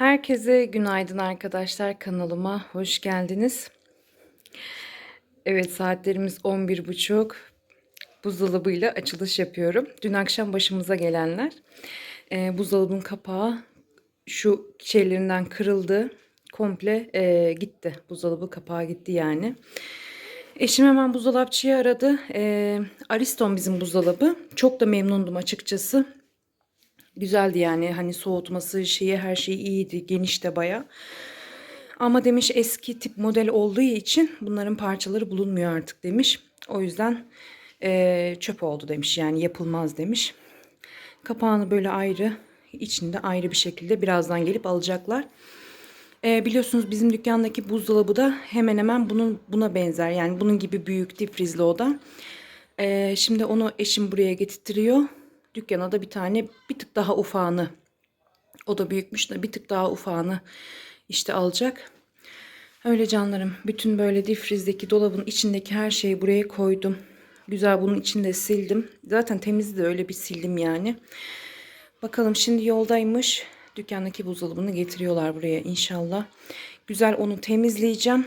Herkese günaydın arkadaşlar. Kanalıma hoş geldiniz. Evet saatlerimiz 11.30. Buzdolabıyla açılış yapıyorum. Dün akşam başımıza gelenler. Ee, buzdolabının kapağı şu şeylerinden kırıldı. Komple e, gitti. Buzdolabı kapağı gitti yani. Eşim hemen buzdolapçıyı aradı. Ee, Ariston bizim buzdolabı. Çok da memnundum açıkçası. Güzeldi yani hani soğutması şeyi her şey iyiydi geniş de baya. Ama demiş eski tip model olduğu için bunların parçaları bulunmuyor artık demiş. O yüzden eee, çöp oldu demiş yani yapılmaz demiş. Kapağını böyle ayrı içinde ayrı bir şekilde birazdan gelip alacaklar. Eee, biliyorsunuz bizim dükkandaki buzdolabı da hemen hemen bunun buna benzer. Yani bunun gibi büyük difrizli o da. Eee, şimdi onu eşim buraya getirtiyor. Dükkana da bir tane bir tık daha ufağını o da büyükmüş de bir tık daha ufağını işte alacak. Öyle canlarım. Bütün böyle difrizdeki dolabın içindeki her şeyi buraya koydum. Güzel bunun içinde sildim. Zaten temizdi de öyle bir sildim yani. Bakalım şimdi yoldaymış. Dükkandaki buzdolabını getiriyorlar buraya inşallah. Güzel onu temizleyeceğim.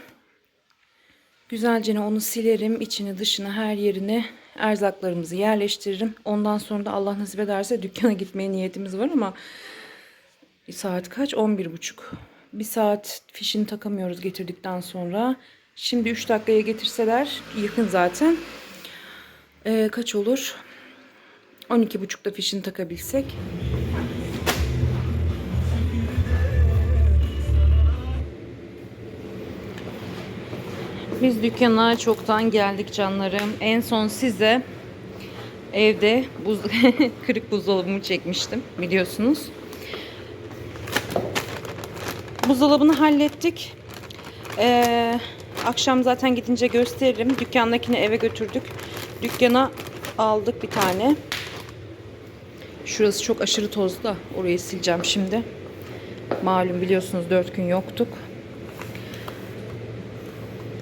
Güzelce onu silerim. içini dışını her yerine erzaklarımızı yerleştiririm. Ondan sonra da Allah nasip ederse dükkana gitmeye niyetimiz var ama saat kaç? 11.30. Bir saat fişini takamıyoruz getirdikten sonra. Şimdi 3 dakikaya getirseler yakın zaten. Ee, kaç olur? 12.30'da fişini takabilsek. Biz dükkana çoktan geldik canlarım. En son size evde buz kırık buzdolabımı çekmiştim biliyorsunuz. Buzdolabını hallettik. Ee, akşam zaten gidince gösteririm. Dükkandakini eve götürdük. Dükkana aldık bir tane. Şurası çok aşırı tozlu da orayı sileceğim şimdi. Malum biliyorsunuz 4 gün yoktuk.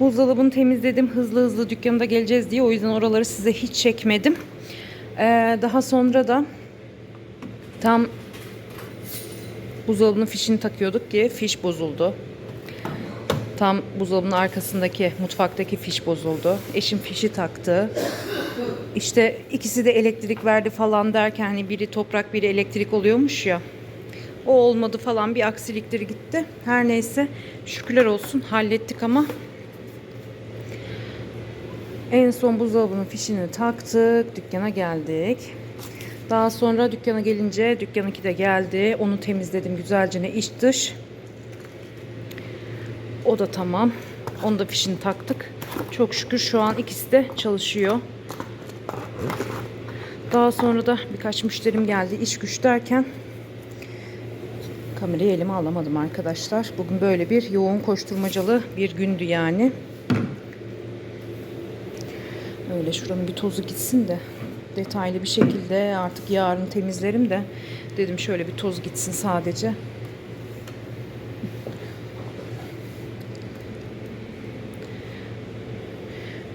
Buzdolabını temizledim. Hızlı hızlı dükkanda geleceğiz diye. O yüzden oraları size hiç çekmedim. Ee, daha sonra da tam buzdolabının fişini takıyorduk ki fiş bozuldu. Tam buzdolabının arkasındaki mutfaktaki fiş bozuldu. Eşim fişi taktı. İşte ikisi de elektrik verdi falan derken hani biri toprak biri elektrik oluyormuş ya. O olmadı falan bir aksilikleri gitti. Her neyse şükürler olsun hallettik ama en son buzdolabının fişini taktık. Dükkana geldik. Daha sonra dükkana gelince dükkanınki de geldi. Onu temizledim güzelce ne iç dış. O da tamam. Onu da fişini taktık. Çok şükür şu an ikisi de çalışıyor. Daha sonra da birkaç müşterim geldi. İş güç derken kamerayı elime alamadım arkadaşlar. Bugün böyle bir yoğun koşturmacalı bir gündü yani. Öyle şuranın bir tozu gitsin de detaylı bir şekilde artık yarın temizlerim de dedim şöyle bir toz gitsin sadece.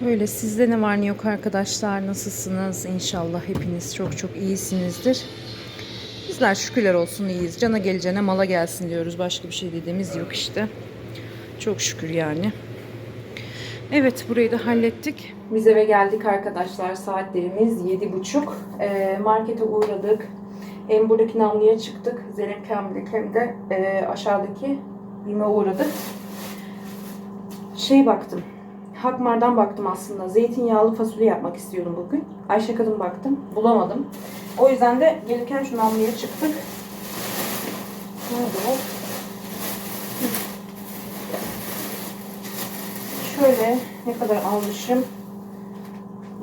Öyle sizde ne var ne yok arkadaşlar nasılsınız? İnşallah hepiniz çok çok iyisinizdir. Bizler şükürler olsun iyiyiz. Cana geleceğine mala gelsin diyoruz. Başka bir şey dediğimiz yok işte. Çok şükür yani. Evet burayı da hallettik. Biz eve geldik arkadaşlar. Saatlerimiz yedi buçuk. Ee, markete uğradık. Hem buradaki namluya çıktık. Zeynep Kamil'deki hem de e, aşağıdaki bime uğradık. Şey baktım. Hakmar'dan baktım aslında. Zeytinyağlı fasulye yapmak istiyordum bugün. Ayşe Kadın baktım. Bulamadım. O yüzden de gelirken şu namluya çıktık. Nerede o? Şöyle ne kadar almışım?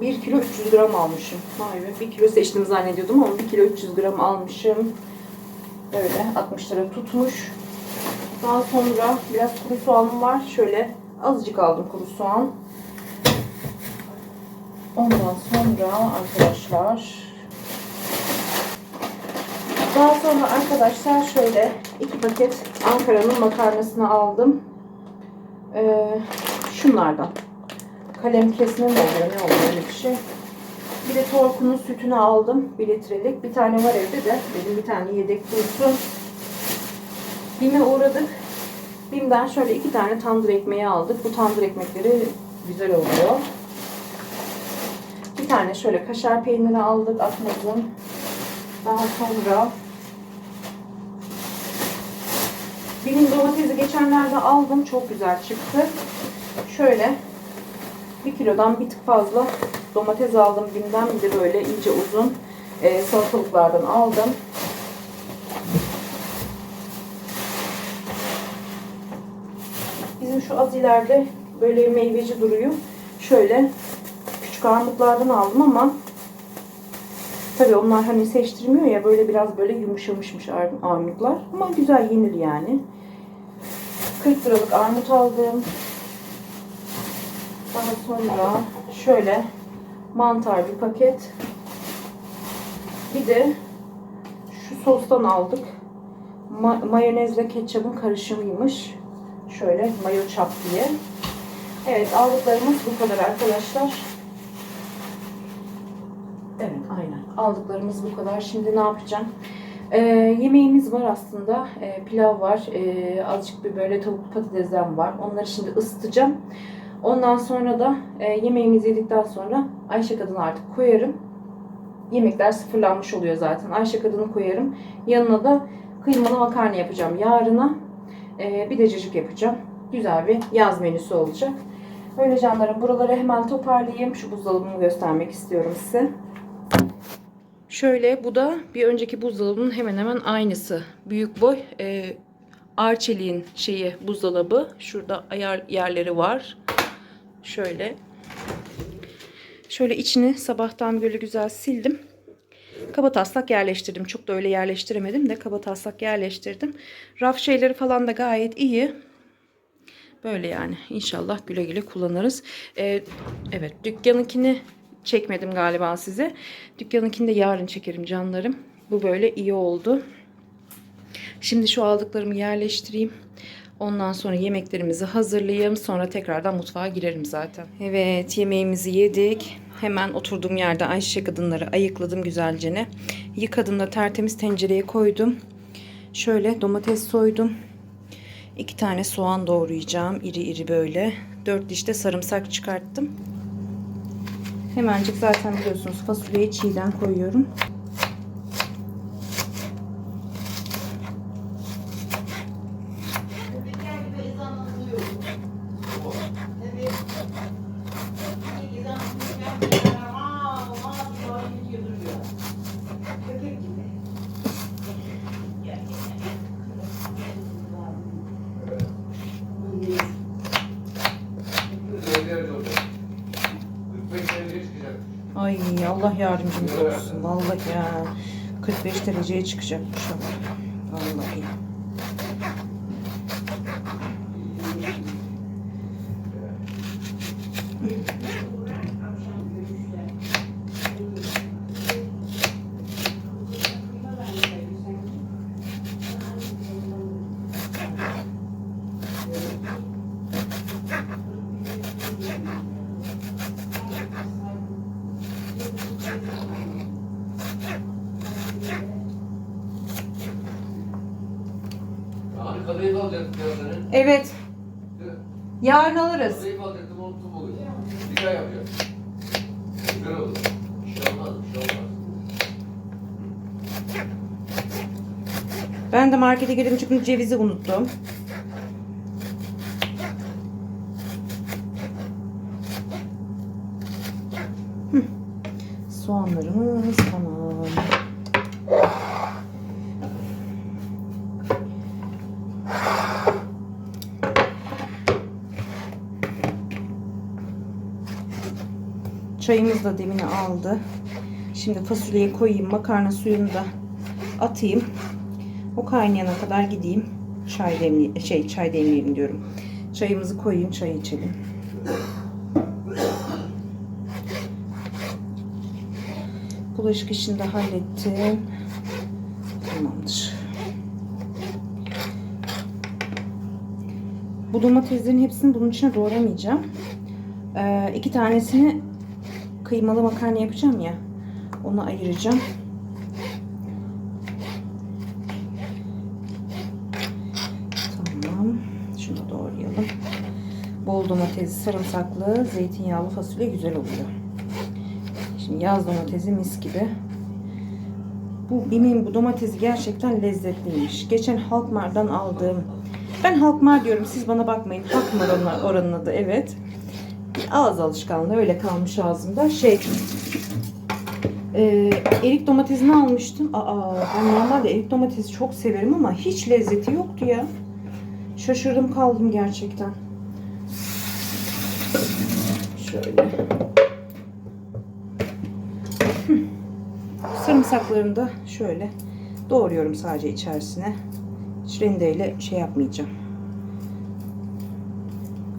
1 kilo 300 gram almışım. Vay be 1 kilo seçtim zannediyordum ama 1 kilo 300 gram almışım. Böyle 60 lira tutmuş. Daha sonra biraz kuru soğanım var. Şöyle azıcık aldım kuru soğan. Ondan sonra arkadaşlar daha sonra arkadaşlar şöyle iki paket Ankara'nın makarnasını aldım. Ee, şunlardan. Kalem kesme mi oluyor ne oluyor öyle bir şey. Bir de Torku'nun sütünü aldım. Bir litrelik. Bir tane var evde de. Benim bir tane yedek dursun. BİM'e uğradık. BİM'den şöyle iki tane tandır ekmeği aldık. Bu tandır ekmekleri güzel oluyor. Bir tane şöyle kaşar peyniri aldık atmadım. Daha sonra benim domatesi geçenlerde aldım. Çok güzel çıktı. Şöyle bir kilodan bir tık fazla domates aldım. Bir de böyle ince uzun e, salatalıklardan aldım. Bizim şu az ileride böyle meyveci duruyor. Şöyle küçük armutlardan aldım ama tabii onlar hani seçtirmiyor ya böyle biraz böyle yumuşamışmış ar- armutlar. Ama güzel yenir yani. 40 liralık armut aldım. Daha sonra şöyle mantar bir paket. Bir de şu sostan aldık. Ma- mayonezle ketçapın karışımıymış. Şöyle mayo çap diye. Evet aldıklarımız bu kadar arkadaşlar. Evet aynen. Aldıklarımız bu kadar. Şimdi ne yapacağım? Ee, yemeğimiz var aslında. Ee, pilav var. Ee, azıcık bir böyle tavuk patatesden var. Onları şimdi ısıtacağım. Ondan sonra da e, yemeğimizi yedikten sonra Ayşe Kadın'ı artık koyarım. Yemekler sıfırlanmış oluyor zaten. Ayşe Kadın'ı koyarım. Yanına da kıymalı makarna yapacağım yarına. Ee, bir de cacık yapacağım. Güzel bir yaz menüsü olacak. Öyle canlarım buraları hemen toparlayayım. Şu buzdolabımı göstermek istiyorum size. Şöyle bu da bir önceki buzdolabının hemen hemen aynısı. Büyük boy e, Arçelik'in şeyi buzdolabı. Şurada ayar yerleri var. Şöyle. Şöyle içini sabahtan böyle güzel sildim. Kaba taslak yerleştirdim. Çok da öyle yerleştiremedim de kaba taslak yerleştirdim. Raf şeyleri falan da gayet iyi. Böyle yani. İnşallah güle güle kullanırız. Ee, evet dükkanınkini çekmedim galiba size. Dükkanınkini de yarın çekerim canlarım. Bu böyle iyi oldu. Şimdi şu aldıklarımı yerleştireyim. Ondan sonra yemeklerimizi hazırlayayım. Sonra tekrardan mutfağa girerim zaten. Evet yemeğimizi yedik. Hemen oturduğum yerde Ayşe kadınları ayıkladım güzelce. Yıkadım da tertemiz tencereye koydum. Şöyle domates soydum. İki tane soğan doğrayacağım. iri iri böyle. Dört diş de sarımsak çıkarttım. Hemencik zaten biliyorsunuz fasulyeyi çiğden koyuyorum. Allah yardımcımız olsun. Vallahi ya. 45 dereceye çıkacakmış o. Vallahi. Hani kadayıf alacaktık ya senin. Evet. Yarın alırız. Kadayıf alacaktım unuttum bugün. Bir daha yapacağım. Güzel olur. Bir şey olmaz, bir şey olmaz. Ben de markete girdim çünkü cevizi unuttum. Soğanlarımız tamam. Çayımız da demini aldı. Şimdi fasulyeyi koyayım. Makarna suyunu da atayım. O kaynayana kadar gideyim. Çay demli şey çay demleyeyim diyorum. Çayımızı koyayım, çay içelim. Bulaşık işini de hallettim. Tamamdır. Bu domateslerin hepsini bunun içine doğramayacağım. Ee, iki tanesini kıymalı makarna yapacağım ya. Onu ayıracağım. Tamam. Şunu doğrayalım. Bol domatesli, sarımsaklı, zeytinyağlı fasulye güzel oluyor. Şimdi yaz domatesi mis gibi. Bu Bim'in bu domatesi gerçekten lezzetliymiş. Geçen Halkmar'dan aldığım ben Halkmar diyorum siz bana bakmayın. Halkmar oranı- oranın adı evet. Ağız alışkanlığı öyle kalmış ağzımda. Şey e, erik domatesini almıştım. Aa, ben normalde erik domatesi çok severim ama hiç lezzeti yoktu ya. Şaşırdım kaldım gerçekten. Şöyle. Sarımsaklarını da şöyle doğruyorum sadece içerisine. Hiç rendeyle şey yapmayacağım.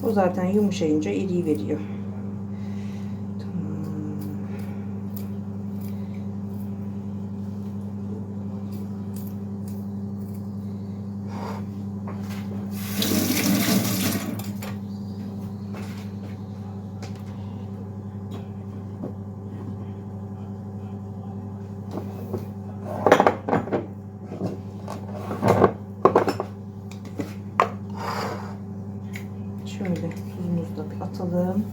O zaten yumuşayınca eriyi veriyor. Tamam. Şöyle tuzumuzu da bir atalım.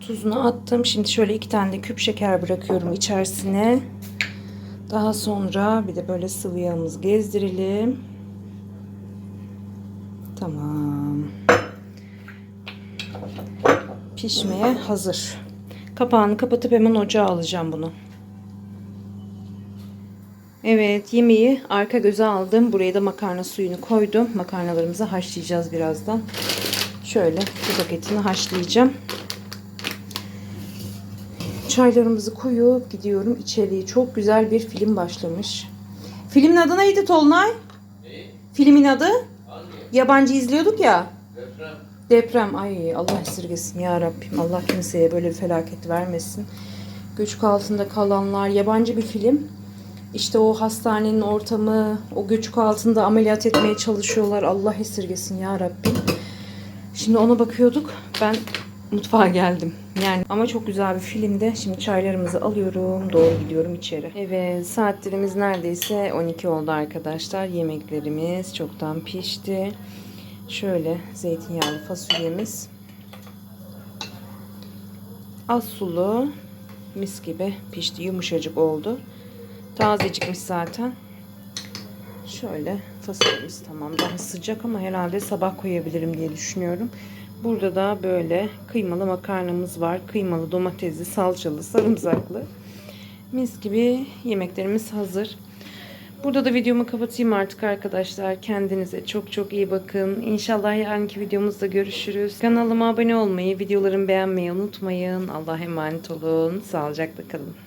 Tuzunu attım. Şimdi şöyle iki tane de küp şeker bırakıyorum içerisine. Daha sonra bir de böyle sıvı yağımızı gezdirelim. Tamam. Pişmeye hazır. Kapağını kapatıp hemen ocağa alacağım bunu. Evet yemeği arka göze aldım. Buraya da makarna suyunu koydum. Makarnalarımızı haşlayacağız birazdan. Şöyle bir paketini haşlayacağım. Çaylarımızı koyup gidiyorum içeriye. Çok güzel bir film başlamış. Filmin adı neydi Tolunay? Neyi? Filmin adı? Hangi? Yabancı izliyorduk ya. Deprem. Deprem. Ay Allah esirgesin ya Rabbim. Allah kimseye böyle bir felaket vermesin. Göçük altında kalanlar. Yabancı bir film. İşte o hastanenin ortamı, o göçük altında ameliyat etmeye çalışıyorlar. Allah esirgesin ya Rabbim. Şimdi ona bakıyorduk. Ben mutfağa geldim. Yani ama çok güzel bir filmde. Şimdi çaylarımızı alıyorum. Doğru gidiyorum içeri. Evet saatlerimiz neredeyse 12 oldu arkadaşlar. Yemeklerimiz çoktan pişti. Şöyle zeytinyağlı fasulyemiz. Az sulu. Mis gibi pişti. Yumuşacık oldu. Tazecikmiş zaten. Şöyle fasulyemiz tamam. Daha sıcak ama herhalde sabah koyabilirim diye düşünüyorum. Burada da böyle kıymalı makarnamız var. Kıymalı, domatesli, salçalı, sarımsaklı. Mis gibi yemeklerimiz hazır. Burada da videomu kapatayım artık arkadaşlar. Kendinize çok çok iyi bakın. İnşallah yarınki videomuzda görüşürüz. Kanalıma abone olmayı, videolarımı beğenmeyi unutmayın. Allah'a emanet olun. Sağlıcakla kalın.